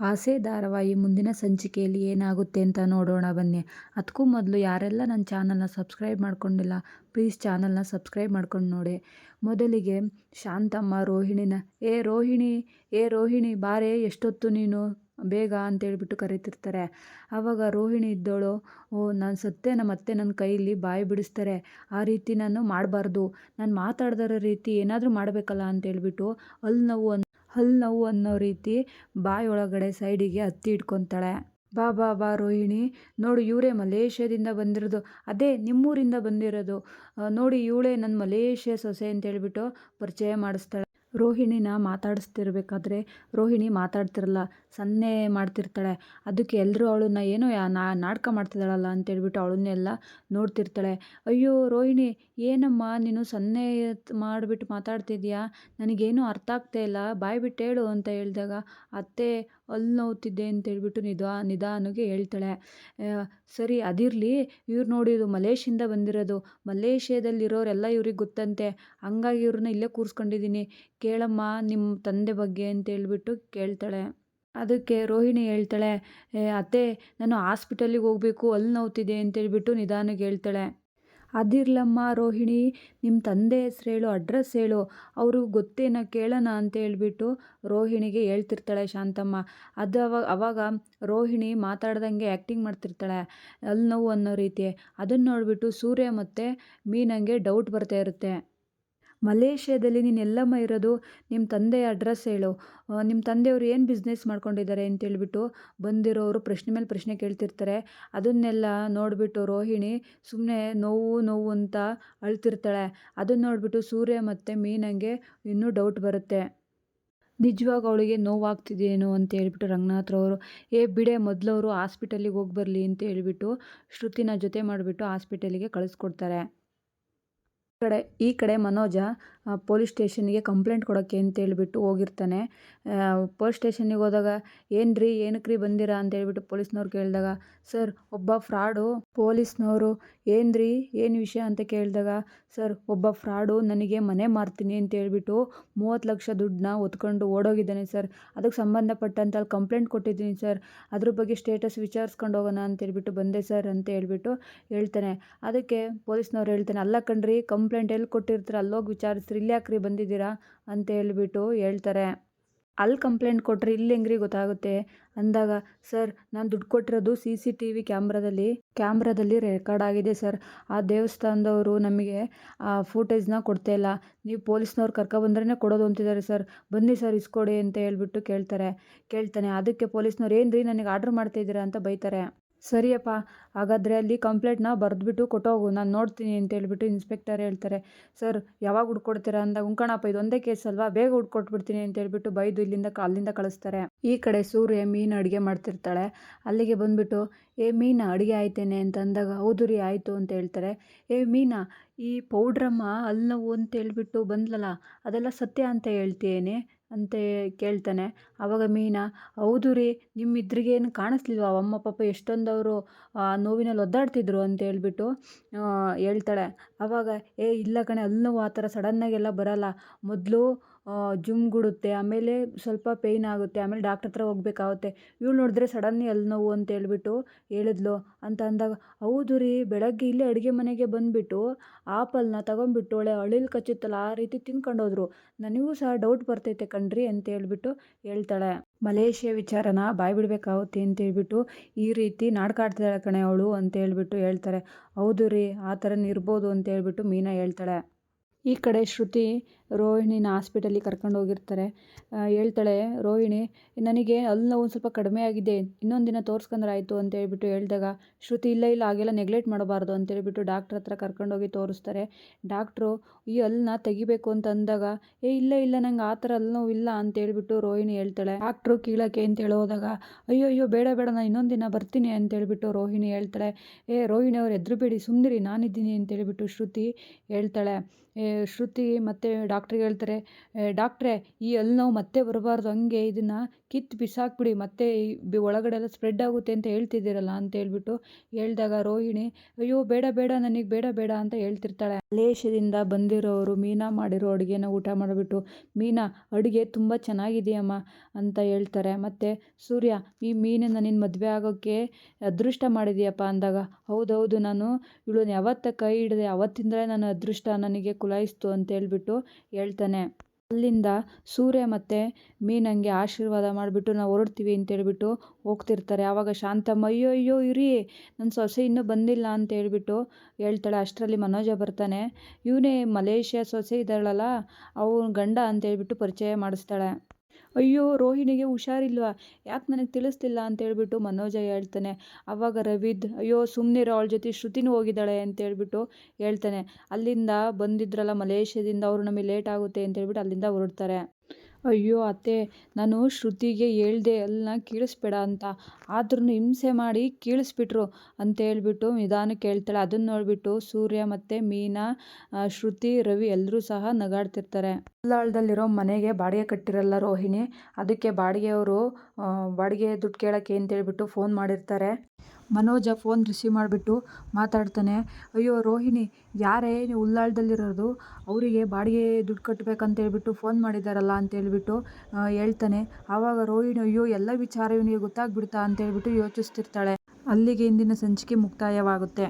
ಆಸೆ ಧಾರಾವಾಹಿ ಮುಂದಿನ ಸಂಚಿಕೆಯಲ್ಲಿ ಏನಾಗುತ್ತೆ ಅಂತ ನೋಡೋಣ ಬನ್ನಿ. ಅದಕ್ಕೂ ಮೊದಲು ಯಾರೆಲ್ಲ ನನ್ನ ಚಾನಲ್ನ ಸಬ್ಸ್ಕ್ರೈಬ್ ಮಾಡ್ಕೊಂಡಿಲ್ಲ, ಪ್ಲೀಸ್ ಚಾನಲ್ನ ಸಬ್ಸ್ಕ್ರೈಬ್ ಮಾಡ್ಕೊಂಡು ನೋಡಿ. ಮೊದಲಿಗೆ ಶಾಂತಮ್ಮ, ರೋಹಿಣಿನ, ಏ ರೋಹಿಣಿ ಏ ರೋಹಿಣಿ, ಬಾರೆ, ಎಷ್ಟೊತ್ತು ನೀನು ಬೇಗ? ಅಂತೇಳ್ಬಿಟ್ಟು ಕರಿತಿರ್ತಾರೆ. ಆವಾಗ ರೋಹಿಣಿ ಇದ್ದೋಳು, ಓ, ನಾನು ಸತ್ತೆ ನಮ್ಮ ಅತ್ತೆ ನನ್ನ ಕೈಯಲ್ಲಿ ಬಾಯಿ ಬಿಡಿಸ್ತಾರೆ. ಆ ರೀತಿ ನಾನು ಮಾಡಬಾರ್ದು. ನಾನು ಮಾತಾಡ್ದಿರೋ ರೀತಿ ಏನಾದರೂ ಮಾಡಬೇಕಲ್ಲ? ಅಂತೇಳ್ಬಿಟ್ಟು ಅಲ್ಲಿ ನಾವು ಹಲ್ಲು ನೋವು ಅನ್ನೋ ರೀತಿ ಬಾಯಿ ಒಳಗಡೆ ಸೈಡಿಗೆ ಹತ್ತಿ ಇಟ್ಕೊತಾಳೆ. ಬಾ ಬಾ ಬಾ ರೋಹಿಣಿ. ನೋಡು, ಇವರೇ ಮಲೇಷ್ಯಾದಿಂದ ಬಂದಿರೋದು. ಅದೇ, ನಿಮ್ಮೂರಿಂದ ಬಂದಿರೋದು. ನೋಡಿ, ಇವಳೇ ನನ್ನ ಮಲೇಷ್ಯಾ ಸೊಸೆ ಅಂತೇಳ್ಬಿಟ್ಟು ಪರಿಚಯ ಮಾಡಿಸ್ತಾಳೆ. ರೋಹಿಣಿನ ಮಾತಾಡಿಸ್ತಿರ್ಬೇಕಾದ್ರೆ ರೋಹಿಣಿ ಮಾತಾಡ್ತಿರಲ್ಲ, ಸನ್ನೆ ಮಾಡ್ತಿರ್ತಾಳೆ. ಅದಕ್ಕೆ ಎಲ್ಲರೂ ಅವಳನ್ನ ಏನೋ ನಾಟಕ ಮಾಡ್ತಿದ್ದಾಳಲ್ಲ ಅಂತೇಳ್ಬಿಟ್ಟು ಅವಳನ್ನೆಲ್ಲ ನೋಡ್ತಿರ್ತಾಳೆ. ಅಯ್ಯೋ ರೋಹಿಣಿ, ಏನಮ್ಮ ನೀನು ಸನ್ನೆ ಮಾಡಿಬಿಟ್ಟು ಮಾತಾಡ್ತಿದ್ಯಾ? ನನಗೇನು ಅರ್ಥ ಆಗ್ತಾ ಇಲ್ಲ. ಬಾಯಿ ಬಿಟ್ಟು ಹೇಳು ಅಂತ ಹೇಳಿದಾಗ, ಅತ್ತೆ ಅಲ್ಲಿ ನೋವ್ತಿದ್ದೆ ಅಂತೇಳ್ಬಿಟ್ಟು ನಿಧಾ ನಿಧಾನಕ್ಕೆ ಹೇಳ್ತಾಳೆ ಸರಿ ಅದಿರಲಿ, ಇವ್ರು ನೋಡಿ ಇದು ಮಲೇಷಿಯಿಂದ ಬಂದಿರೋದು. ಮಲೇಷ್ಯಾದಲ್ಲಿರೋರೆಲ್ಲ ಇವ್ರಿಗೆ ಗೊತ್ತಂತೆ. ಹಂಗಾಗಿ ಇವ್ರನ್ನ ಇಲ್ಲೇ ಕೂರಿಸ್ಕೊಂಡಿದ್ದೀನಿ. ಕೇಳಮ್ಮ ನಿಮ್ಮ ತಂದೆ ಬಗ್ಗೆ ಅಂತೇಳ್ಬಿಟ್ಟು ಕೇಳ್ತಾಳೆ. ಅದಕ್ಕೆ ರೋಹಿಣಿ ಹೇಳ್ತಾಳೆ ಅತ್ತೆ, ನಾನು ಹಾಸ್ಪಿಟಲಿಗೆ ಹೋಗಬೇಕು, ಅಲ್ಲಿ ನೋವ್ತಿದೆ ಅಂತೇಳ್ಬಿಟ್ಟು ನಿಧಾನಕ್ಕೆ ಹೇಳ್ತಾಳೆ. ಅದಿರ್ಲಮ್ಮ, ರೋಹಿಣಿ ನಿಮ್ಮ ತಂದೆ ಹೆಸ್ರು ಹೇಳು, ಅಡ್ರೆಸ್ ಹೇಳು ಅವರು ಗೊತ್ತೇನ ಕೇಳೋಣ ಅಂತ ಹೇಳ್ಬಿಟ್ಟು ರೋಹಿಣಿಗೆ ಹೇಳ್ತಿರ್ತಾಳೆ ಶಾಂತಮ್ಮ. ಅದು ಅವಾಗ ಅವಾಗ ರೋಹಿಣಿ ಮಾತಾಡ್ದಂಗೆ ಆ್ಯಕ್ಟಿಂಗ್ ಮಾಡ್ತಿರ್ತಾಳೆ ಅಲ್ಲಿ ನೋವು ಅನ್ನೋ ರೀತಿ. ಅದನ್ನು ನೋಡಿಬಿಟ್ಟು ಸೂರ್ಯ ಮತ್ತು ಮೀನಂಗೆ ಡೌಟ್ ಬರ್ತಾ ಇರುತ್ತೆ. ಮಲೇಷ್ಯಾದಲ್ಲಿ ನೀನು ಎಲ್ಲಮ್ಮ ಇರೋದು ನಿಮ್ಮ ತಂದೆಯ ಅಡ್ರೆಸ್ ಹೇಳು. ನಿಮ್ಮ ತಂದೆಯವರು ಏನು ಬಿಸ್ನೆಸ್ ಮಾಡ್ಕೊಂಡಿದ್ದಾರೆ ಅಂತೇಳ್ಬಿಟ್ಟು ಬಂದಿರೋರು ಪ್ರಶ್ನೆ ಮೇಲೆ ಪ್ರಶ್ನೆ ಕೇಳ್ತಿರ್ತಾರೆ. ಅದನ್ನೆಲ್ಲ ನೋಡಿಬಿಟ್ಟು ರೋಹಿಣಿ ಸುಮ್ಮನೆ ನೋವು ನೋವು ಅಂತ ಅಳ್ತಿರ್ತಾಳೆ. ಅದನ್ನು ನೋಡಿಬಿಟ್ಟು ಸೂರ್ಯ ಮತ್ತು ಮೀನಂಗೆ ಇನ್ನೂ ಡೌಟ್ ಬರುತ್ತೆ. ನಿಜವಾಗ ಅವಳಿಗೆ ನೋವಾಗ್ತಿದೆಯೇನೋ ಅಂತ ಹೇಳಿಬಿಟ್ಟು ರಂಗನಾಥ್ರವರು ಏ ಬಿಡೆ ಮೊದಲವರು ಹಾಸ್ಪಿಟಲಿಗೆ ಹೋಗಿ ಬರಲಿ ಅಂತ ಹೇಳ್ಬಿಟ್ಟು ಶ್ರುತಿನ ಜೊತೆ ಮಾಡಿಬಿಟ್ಟು ಹಾಸ್ಪಿಟಲಿಗೆ ಕಳಿಸ್ಕೊಡ್ತಾರೆ. ಕಡೆ ಈ ಕಡೆ ಮನೋಜ ಪೊಲೀಸ್ ಸ್ಟೇಷನ್ಗೆ ಕಂಪ್ಲೇಂಟ್ ಕೊಡೋಕ್ಕೆ ಅಂತೇಳ್ಬಿಟ್ಟು ಹೋಗಿರ್ತಾನೆ. ಪೊಲೀಸ್ ಸ್ಟೇಷನ್ನಿಗೆ ಹೋದಾಗ ಏನು ರೀ ಏನಕ್ಕೆ ರೀ ಬಂದಿರಾ? ಅಂತ ಹೇಳ್ಬಿಟ್ಟು ಪೊಲೀಸ್ನವ್ರು ಕೇಳಿದಾಗ, ಸರ್, ಒಬ್ಬ ಫ್ರಾಡು, ಪೊಲೀಸ್ನವರು ಏನು ರೀ ಏನು ವಿಷಯ? ಅಂತ ಕೇಳಿದಾಗ, ಸರ್, ಒಬ್ಬ ಫ್ರಾಡು ನನಗೆ ಮನೆ ಮಾರ್ತೀನಿ ಅಂತೇಳ್ಬಿಟ್ಟು ಮೂವತ್ತು ಲಕ್ಷ ದುಡ್ಡನ್ನ ಹೊತ್ಕೊಂಡು ಓಡೋಗಿದ್ದಾನೆ ಸರ್. ಅದಕ್ಕೆ ಸಂಬಂಧಪಟ್ಟಂತ ಅಲ್ಲಿ ಕಂಪ್ಲೇಂಟ್ ಕೊಟ್ಟಿದ್ದೀನಿ ಸರ್. ಅದ್ರ ಬಗ್ಗೆ ಸ್ಟೇಟಸ್ ವಿಚಾರಿಸ್ಕೊಂಡು ಹೋಗೋಣ ಅಂತೇಳ್ಬಿಟ್ಟು ಬಂದೆ ಸರ್ ಅಂತ ಹೇಳ್ಬಿಟ್ಟು ಹೇಳ್ತಾನೆ. ಅದಕ್ಕೆ ಪೊಲೀಸ್ನವ್ರು ಹೇಳ್ತಾನೆ, ಅಲ್ಲ ಕಣ್ರಿ, ಕಂಪ್ಲೇಂಟ್ ಎಲ್ಲಿ ಕೊಟ್ಟಿರ್ತಾರೆ? ಅಲ್ಲೋಗಿ ವಿಚಾರಿಸ್ರಿ ಇಲ್ಲಿ ಬಂದಿದ್ದೀರಾ ಅಂತ ಹೇಳ್ಬಿಟ್ಟು ಹೇಳ್ತಾರೆ. ಅಲ್ಲಿ ಕಂಪ್ಲೇಂಟ್ ಕೊಟ್ಟರೆ ಇಲ್ಲಿ ಹೆಂಗ್ರಿ ಗೊತ್ತಾಗುತ್ತೆ? ಅಂದಾಗ, ಸರ್, ನಾನು ದುಡ್ಡು ಕೊಟ್ಟಿರೋದು ಸಿ ಸಿ ಟಿ ವಿ ಕ್ಯಾಮ್ರಾದಲ್ಲಿ ಕ್ಯಾಮ್ರಾದಲ್ಲಿ ರೆಕಾರ್ಡ್ ಆಗಿದೆ ಸರ್. ಆ ದೇವಸ್ಥಾನದವರು ನಮಗೆ ಆ ಫೂಟೇಜ್ನ ಕೊಡ್ತಾ ಇಲ್ಲ. ನೀವು ಪೊಲೀಸ್ನವ್ರು ಕರ್ಕೊಬಂದ್ರೇ ಕೊಡೋದು ಅಂತಿದ್ದಾರೆ ಸರ್. ಬನ್ನಿ ಸರ್, ಇಸ್ಕೊಡಿ ಅಂತ ಹೇಳ್ಬಿಟ್ಟು ಕೇಳ್ತಾರೆ. ಕೇಳ್ತಾನೆ. ಅದಕ್ಕೆ ಪೊಲೀಸ್ನವ್ರು ಏನು ರೀ ನನಗೆ ಆರ್ಡ್ರ್ ಮಾಡ್ತಾಯಿದ್ದೀರಾ ಅಂತ ಬೈತಾರೆ. ಸರಿಯಪ್ಪ, ಹಾಗಾದರೆ ಅಲ್ಲಿ ಕಂಪ್ಲೇಂಟ್ನ ಬರೆದ್ಬಿಟ್ಟು ಕೊಟ್ಟೋಗು, ನಾನು ನೋಡ್ತೀನಿ ಅಂತ ಹೇಳ್ಬಿಟ್ಟು ಇನ್ಸ್ಪೆಕ್ಟರ್ ಹೇಳ್ತಾರೆ. ಸರ್, ಯಾವಾಗ ಹುಡ್ಕೊಡ್ತೀರಾ ಅಂದಾಗ ಉಂಕಣಪ್ಪ ಇದು ಒಂದೇ ಕೇಸ್ ಅಲ್ವಾ, ಬೇಗ ಹುಡ್ಕೊಟ್ಬಿಡ್ತೀನಿ ಅಂತ ಹೇಳ್ಬಿಟ್ಟು ಬೈದು ಇಲ್ಲಿಂದ ಅಲ್ಲಿಂದ ಕಳಿಸ್ತಾರೆ. ಈ ಕಡೆ ಸೂರ್ಯ ಮೀನು ಅಡುಗೆ ಮಾಡ್ತಿರ್ತಾಳೆ. ಅಲ್ಲಿಗೆ ಬಂದುಬಿಟ್ಟು, ಏ, ಮೀನಾ, ಅಡುಗೆ ಆಯ್ತೇನೆ ಅಂತ ಅಂದಾಗ, ಹೌದು ರೀ, ಆಯಿತು ಅಂತ ಹೇಳ್ತಾರೆ. ಏ, ಮೀನಾ, ಈ ಪೌಡ್ರಮ್ಮ ಅಲ್ಲಿ ನೋವು ಅಂತ ಹೇಳ್ಬಿಟ್ಟು ಬಂದ್ಲಲ್ಲ, ಅದೆಲ್ಲ ಸತ್ಯ ಅಂತ ಹೇಳ್ತೇನೆ ಅಂತ ಕೇಳ್ತಾನೆ. ಆವಾಗ ಮೀನಾ, ಹೌದು ರೀ ನಿಮ್ಮ ಇದ್ರಿಗೇನು ಕಾಣಿಸ್ಲಿಲ್ವಾ? ಅಮ್ಮ, ಪಾಪ ಎಷ್ಟೊಂದು ಅವರು ಆ, ನೋವಿನಲ್ಲಿ ಒದ್ದಾಡ್ತಿದ್ರು ಅಂತ ಹೇಳ್ಬಿಟ್ಟು ಹೇಳ್ತಾಳೆ. ಆವಾಗ ಏ, ಇಲ್ಲ ಕಣೆ ಅಲ್ಲಿ ನೋವು ಆ ಥರ ಸಡನ್ನಾಗೆಲ್ಲ ಬರಲ್ಲ. ಮೊದಲು ಜುಮ್ಗುಡುತ್ತೆ ಆಮೇಲೆ ಸ್ವಲ್ಪ ಪೇಯ್ನ್ ಆಗುತ್ತೆ, ಆಮೇಲೆ ಡಾಕ್ಟ್ರ್ ಹತ್ರ ಹೋಗ್ಬೇಕಾಗುತ್ತೆ. ಇವಳು ನೋಡಿದ್ರೆ ಸಡನ್ನಿ ಎಲ್ಲಿ ನೋವು ಅಂತ ಹೇಳ್ಬಿಟ್ಟು ಹೇಳಿದ್ಲು. ಅಂತ ಅಂದಾಗ, ಹೌದು ರೀ, ಬೆಳಗ್ಗೆ ಇಲ್ಲೇ ಅಡುಗೆ ಮನೆಗೆ ಬಂದುಬಿಟ್ಟು ಆಪಲ್ನ ತಗೊಂಬಿಟ್ಟು ಒಳ್ಳೆ ಅಳಿಲು ಕಚ್ಚುತ್ತಲ್ಲ, ಆ ರೀತಿ ತಿನ್ಕೊಂಡೋದ್ರು. ನನಗೂ ಸಹ ಡೌಟ್ ಬರ್ತೈತೆ ಕಣ್ರಿ ಅಂತ ಹೇಳ್ಬಿಟ್ಟು ಹೇಳ್ತಾಳೆ. ಮಲೇಷ್ಯಾ ವಿಚಾರನ ಬಾಯಿ ಬಿಡಬೇಕಾಗುತ್ತೆ ಅಂತ ಹೇಳ್ಬಿಟ್ಟು ಈ ರೀತಿ ನಾಟಕ ಆಡ್ತಿದ್ದಾಳೆ ಕಣೆ ಅವಳು ಅಂತ ಹೇಳ್ಬಿಟ್ಟು ಹೇಳ್ತಾರೆ. ಹೌದು ರೀ, ಆ ಥರನೇ ಇರ್ಬೋದು ಅಂತ ಹೇಳ್ಬಿಟ್ಟು ಮೀನಾ ಹೇಳ್ತಾಳೆ. ಈ ಕಡೆ ಶ್ರುತಿ ರೋಹಿಣಿನ ಹಾಸ್ಪಿಟಲಿಗೆ ಕರ್ಕೊಂಡು ಹೋಗಿರ್ತಾರೆ. ಹೇಳ್ತಾಳೆ, ರೋಹಿಣಿ, ನನಗೆ ಅಲ್ಲಿ ನೋವು ಒಂದು ಸ್ವಲ್ಪ ಕಡಿಮೆ ಆಗಿದೆ. ಇನ್ನೊಂದು ದಿನ ತೋರಿಸ್ಕೊಂಡ್ರೆ ಆಯಿತು ಅಂತ ಹೇಳ್ಬಿಟ್ಟು ಹೇಳಿದಾಗ, ಶ್ರುತಿ, ಇಲ್ಲ ಇಲ್ಲ, ಹಾಗೆಲ್ಲ ನೆಗ್ಲೆಕ್ಟ್ ಮಾಡಬಾರ್ದು ಅಂತ ಹೇಳ್ಬಿಟ್ಟು ಡಾಕ್ಟ್ರ್ ಹತ್ರ ಕರ್ಕೊಂಡೋಗಿ ತೋರಿಸ್ತಾರೆ. ಡಾಕ್ಟ್ರು ಈ ಹಲ್ಲನ್ನ ತೆಗಿಬೇಕು ಅಂತ ಅಂದಾಗ, ಏ, ಇಲ್ಲ ಇಲ್ಲ, ನಂಗೆ ಆ ಥರ ಅಲ್ಲಿ ನೋವು ಇಲ್ಲ ಅಂತ ಹೇಳ್ಬಿಟ್ಟು ರೋಹಿಣಿ ಹೇಳ್ತಾಳೆ. ಡಾಕ್ಟ್ರು ಕೀಳಕ್ಕೆ ಅಂತ ಹೇಳೋದಾಗ, ಅಯ್ಯೋ ಅಯ್ಯೋ, ಬೇಡ ಬೇಡ, ನಾನು ಇನ್ನೊಂದು ದಿನ ಬರ್ತೀನಿ ಅಂತ ಹೇಳ್ಬಿಟ್ಟು ರೋಹಿಣಿ ಹೇಳ್ತಾಳೆ. ಏ, ರೋಹಿಣಿ ಅವ್ರು ಎದ್ರು ಬೇಡಿ ಸುಮ್ಮನಿರಿ ನಾನಿದ್ದೀನಿ ಅಂತ ಹೇಳ್ಬಿಟ್ಟು ಶ್ರುತಿ ಹೇಳ್ತಾಳೆ. ಶ್ರುತಿ ಮತ್ತು ಡಾಕ್ಟ್ರ್ ಡಾಕ್ಟ್ರಿಗೆ ಹೇಳ್ತಾರೆ ಡಾಕ್ಟ್ರೇ, ಈ ಹಲ್ಲು ನೋವು ಮತ್ತೆ ಬರಬಾರ್ದು, ಹಂಗೆ ಇದನ್ನು ಕಿತ್ತು ಬಿಸಾಕ್ಬಿಡಿ, ಮತ್ತೆ ಬಿ- ಒಳಗಡೆ ಎಲ್ಲ ಸ್ಪ್ರೆಡ್ ಆಗುತ್ತೆ ಅಂತ ಹೇಳ್ತಿದ್ದೀರಲ್ಲ ಅಂತ ಹೇಳ್ಬಿಟ್ಟು ಹೇಳಿದಾಗ ರೋಹಿಣಿ, ಅಯ್ಯೋ, ಬೇಡ ಬೇಡ, ನನಗೆ ಬೇಡ ಬೇಡ ಅಂತ ಹೇಳ್ತಿರ್ತಾಳೆ. ಮಲೇಷ್ಯಾದಿಂದ ಬಂದಿರೋರು ಮೀನಾ ಮಾಡಿರೋ ಅಡುಗೆನ ಊಟ ಮಾಡಿಬಿಟ್ಟು, ಮೀನಾ, ಅಡುಗೆ ತುಂಬ ಚೆನ್ನಾಗಿದೆಯಮ್ಮ ಅಂತ ಹೇಳ್ತಾರೆ. ಮತ್ತು, ಸೂರ್ಯ, ಈ ಮೀನನ್ನು ನಿನ್ನ ಮದುವೆ ಆಗೋಕ್ಕೆ ಅದೃಷ್ಟ ಮಾಡಿದೀಯಪ್ಪ ಅಂದಾಗ, ಹೌದೌದು, ನಾನು ಇವಳನ್ನ ಯಾವತ್ತ ಕೈ ಹಿಡಿದೆ, ಅವತ್ತಿಂದಲೇ ನಾನು ಅದೃಷ್ಟ ನನಗೆ ಕುಲಾಯಿಸ್ತು ಅಂತ ಹೇಳ್ಬಿಟ್ಟು ಹೇಳ್ತಾನೆ. ಅಲ್ಲಿಂದ ಸೂರ್ಯ ಮತ್ತು ಮೀನಂಗೆ ಆಶೀರ್ವಾದ ಮಾಡಿಬಿಟ್ಟು ನಾವು ಹೊರಡ್ತೀವಿ ಅಂತೇಳ್ಬಿಟ್ಟು ಹೋಗ್ತಿರ್ತಾರೆ. ಆವಾಗ ಶಾಂತಮ್ಮ, ಅಯ್ಯೋ ಅಯ್ಯೋ, ಇರಿ ನನ್ನ ಸೊಸೆ ಇನ್ನೂ ಬಂದಿಲ್ಲ ಅಂತ ಹೇಳ್ಬಿಟ್ಟು ಹೇಳ್ತಾಳೆ. ಅಷ್ಟರಲ್ಲಿ ಮನೋಜ ಬರ್ತಾನೆ. ಇವನೇ ಮಲೇಷ್ಯಾ ಸೊಸೆ ಇದ್ದಾಳಲ್ಲ, ಅವನ ಗಂಡ ಅಂತೇಳ್ಬಿಟ್ಟು ಪರಿಚಯ ಮಾಡಿಸ್ತಾಳೆ. ಅಯ್ಯೋ, ರೋಹಿಣಿಗೆ ಹುಷಾರಿಲ್ವಾ? ಯಾಕೆ ನನಗೆ ತಿಳಿಸ್ತಿಲ್ಲ ಅಂತ ಹೇಳ್ಬಿಟ್ಟು ಮನೋಜ ಹೇಳ್ತಾನೆ. ಅವಾಗ ರವಿದ್, ಅಯ್ಯೋ ಸುಮ್ಮನಿರೋ ಅವಳ ಜೊತೆ ಶ್ರುತಿನೂ ಹೋಗಿದ್ದಾಳೆ ಅಂತ ಹೇಳ್ಬಿಟ್ಟು ಹೇಳ್ತಾನೆ. ಅಲ್ಲಿಂದ ಬಂದಿದ್ರಲ್ಲ ಮಲೇಷ್ಯಾದಿಂದ, ಅವರು ನಮಗೆ ಲೇಟ್ ಆಗುತ್ತೆ ಅಂತ ಹೇಳ್ಬಿಟ್ಟು ಅಲ್ಲಿಂದ ಹೊರಡ್ತಾರೆ. ಅಯ್ಯೋ ಅತ್ತೆ, ನಾನು ಶ್ರುತಿಗೆ ಹೇಳ್ದೆ ಅಲ್ಲನ್ನ ಕೀಳಿಸ್ಬೇಡ ಅಂತ. ಆದ್ರೂ ಹಿಂಸೆ ಮಾಡಿ ಕೀಳಿಸ್ಬಿಟ್ರು ಅಂತ ಹೇಳ್ಬಿಟ್ಟು ನಿಧಾನಕ್ಕೆ ಹೇಳ್ತಾಳೆ ಅದನ್ನು ನೋಡಿಬಿಟ್ಟು ಸೂರ್ಯ ಮತ್ತು ಮೀನಾ ಶ್ರುತಿ, ರವಿ ಎಲ್ಲರೂ ಸಹ ನಗಾಡ್ತಿರ್ತಾರೆ. ಉಳ್ಳಾಳದಲ್ಲಿರೋ ಮನೆಗೆ ಬಾಡಿಗೆ ಕಟ್ಟಿರಲ್ಲ ರೋಹಿಣಿ, ಅದಕ್ಕೆ ಬಾಡಿಗೆಯವರು ಬಾಡಿಗೆ ದುಡ್ಡು ಕೇಳೋಕ್ಕೆ ಅಂತ ಹೇಳ್ಬಿಟ್ಟು ಫೋನ್ ಮಾಡಿರ್ತಾರೆ. ಮನೋಜ ಫೋನ್ ರಿಸೀವ್ ಮಾಡಿಬಿಟ್ಟು ಮಾತಾಡ್ತಾನೆ. ಅಯ್ಯೋ ರೋಹಿಣಿ, ಯಾರೇ ನೀವು ಉಳ್ಳಾಳದಲ್ಲಿರೋದು ಅವರಿಗೆ ಬಾಡಿಗೆ ದುಡ್ಡು ಕಟ್ಟಬೇಕಂತ ಹೇಳ್ಬಿಟ್ಟು ಫೋನ್ ಮಾಡಿದ್ದಾರಲ್ಲ ಅಂತ ಹೇಳಿಬಿಟ್ಟು ಹೇಳ್ತಾನೆ. ಆವಾಗ ರೋಹಿಣಿ, ಅಯ್ಯೋ ಎಲ್ಲ ವಿಚಾರ ಇವನಿಗೆ ಗೊತ್ತಾಗ್ಬಿಡ್ತಾ ಅಂತ ಹೇಳ್ಬಿಟ್ಟು ಯೋಚಿಸ್ತಿರ್ತಾಳೆ. ಅಲ್ಲಿಗೆ ಇಂದಿನ ಸಂಚಿಕೆ ಮುಕ್ತಾಯವಾಗುತ್ತೆ.